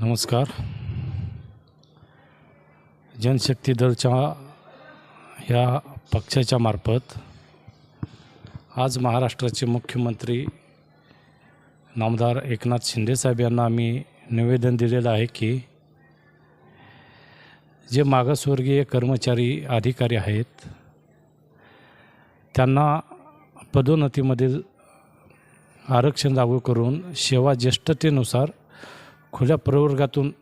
नमस्कार. जनशक्ती दलच्या ह्या पक्षाच्या मार्फत आज महाराष्ट्राचे मुख्यमंत्री नामदार एकनाथ शिंदेसाहेब यांना आम्ही निवेदन दिलेलं आहे की जे मागासवर्गीय कर्मचारी अधिकारी आहेत त्यांना पदोन्नतीमधील आरक्षण लागू करून सेवा ज्येष्ठतेनुसार खुल्या प्रवर्गातून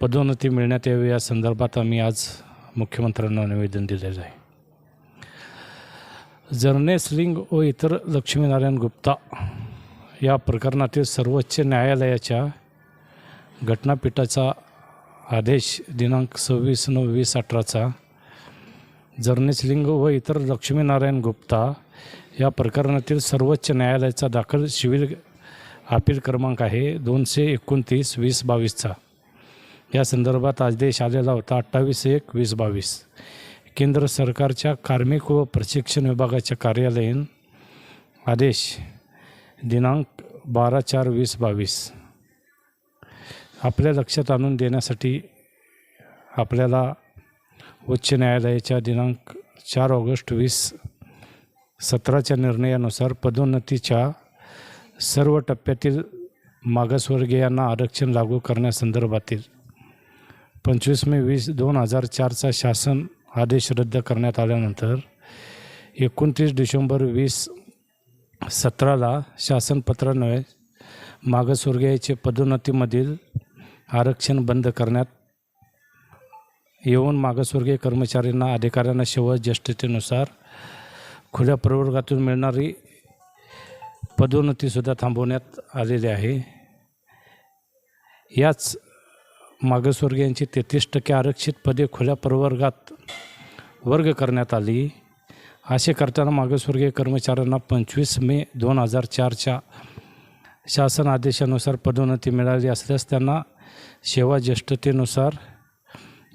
पदोन्नती मिळण्यात यावी या संदर्भात आम्ही आज मुख्यमंत्र्यांना निवेदन दिलेलं आहे. जर्नेस लिंग व इतर लक्ष्मीनारायण गुप्ता या प्रकरणातील सर्वोच्च न्यायालयाच्या घटनापीठाचा आदेश दिनांक सव्वीस नऊ वीस अठराचा जर्नेस लिंग व इतर लक्ष्मीनारायण गुप्ता या प्रकरणातील सर्वोच्च न्यायालयाचा दाखल सिव्हिल अपील क्रमांक आहे दोनशे एकोणतीस वीस बावीसचा. या संदर्भात आदेश आलेला होता अठ्ठावीस एक वीस बावीस. केंद्र सरकारच्या कार्मिक व प्रशिक्षण विभागाच्या कार्यालयीन आदेश दिनांक बारा चार वीस बावीस. आपल्या लक्षात आणून देण्यासाठी आपल्याला उच्च न्यायालयाच्या दिनांक चार ऑगस्ट वीस सतराच्या निर्णयानुसार पदोन्नतीच्या सर्व टप्प्यातील मागासवर्गीयांना आरक्षण लागू करण्यासंदर्भातील पंचवीस मे वीस दोन हजार चारचा शासन आदेश रद्द करण्यात आल्यानंतर एकोणतीस डिसेंबर वीस सतराला शासनपत्रान्वये मागासवर्गीयाचे पदोन्नतीमधील आरक्षण बंद करण्यात येऊन मागासवर्गीय कर्मचाऱ्यांना अधिकाऱ्यांना शेवट ज्येष्ठतेनुसार खुल्या प्रवर्गातून मिळणारी पदोन्नतीसुद्धा थांबवण्यात आलेली आहे. याच मागासवर्गीयांची तेहतीस टक्के आरक्षित पदे खुल्या प्रवर्गात वर्ग करण्यात आली. असे करताना मागासवर्गीय कर्मचाऱ्यांना पंचवीस मे दोन हजार चारच्या शासन आदेशानुसार पदोन्नती मिळाली असल्यास त्यांना सेवा ज्येष्ठतेनुसार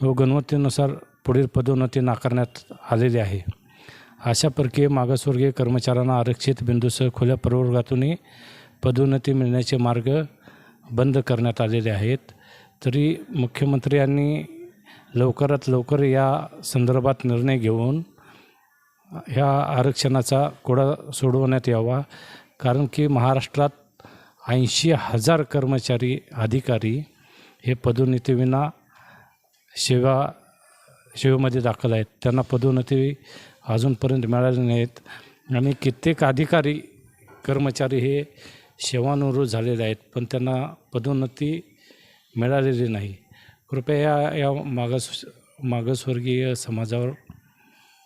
व गुणवत्तेनुसार पुढील पदोन्नती नाकारण्यात आलेली आहे. अशा प्रकारे मागासवर्गीय कर्मचाऱ्यांना आरक्षित बिंदूसह खुल्या प्रवर्गातूनही पदोन्नती मिळण्याचे मार्ग बंद करण्यात आलेले आहेत. तरी मुख्यमंत्र्यांनी लवकरात लवकर या संदर्भात निर्णय घेऊन ह्या आरक्षणाचा कोडा सोडवण्यात यावा. कारण की महाराष्ट्रात ऐंशी हजार कर्मचारी अधिकारी हे पदोन्नतीविना सेवा सेवेमध्ये दाखल आहेत. त्यांना पदोन्नती अजूनपर्यंत मिळाले नाहीत. आणि कित्येक अधिकारी कर्मचारी हे सेवानुरूप झालेले आहेत पण त्यांना पदोन्नती मिळालेली नाही. कृपया या या मागास मागासवर्गीय समाजावर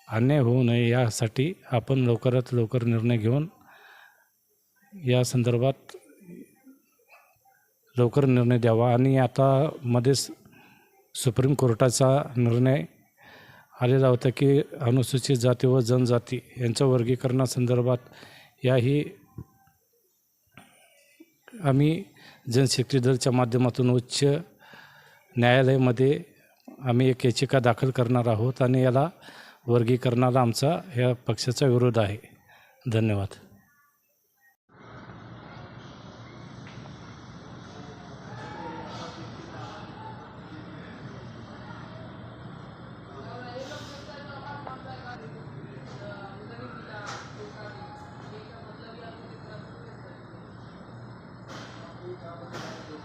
अन्याय होऊ नये यासाठी आपण लवकरात लवकर निर्णय घेऊन या संदर्भात लवकर निर्णय द्यावा. आणि आता मध्येच सुप्रीम कोर्टाचा निर्णय आलेला होता की अनुसूचित जाती व जनजाती यांच्या वर्गीकरणासंदर्भात याही आम्ही जनशक्ती दलच्या माध्यमातून उच्च न्यायालयामध्ये आम्ही एक याचिका दाखल करणार आहोत आणि याला वर्गीकरणाला आमचा या पक्षाचा विरोध आहे. धन्यवाद.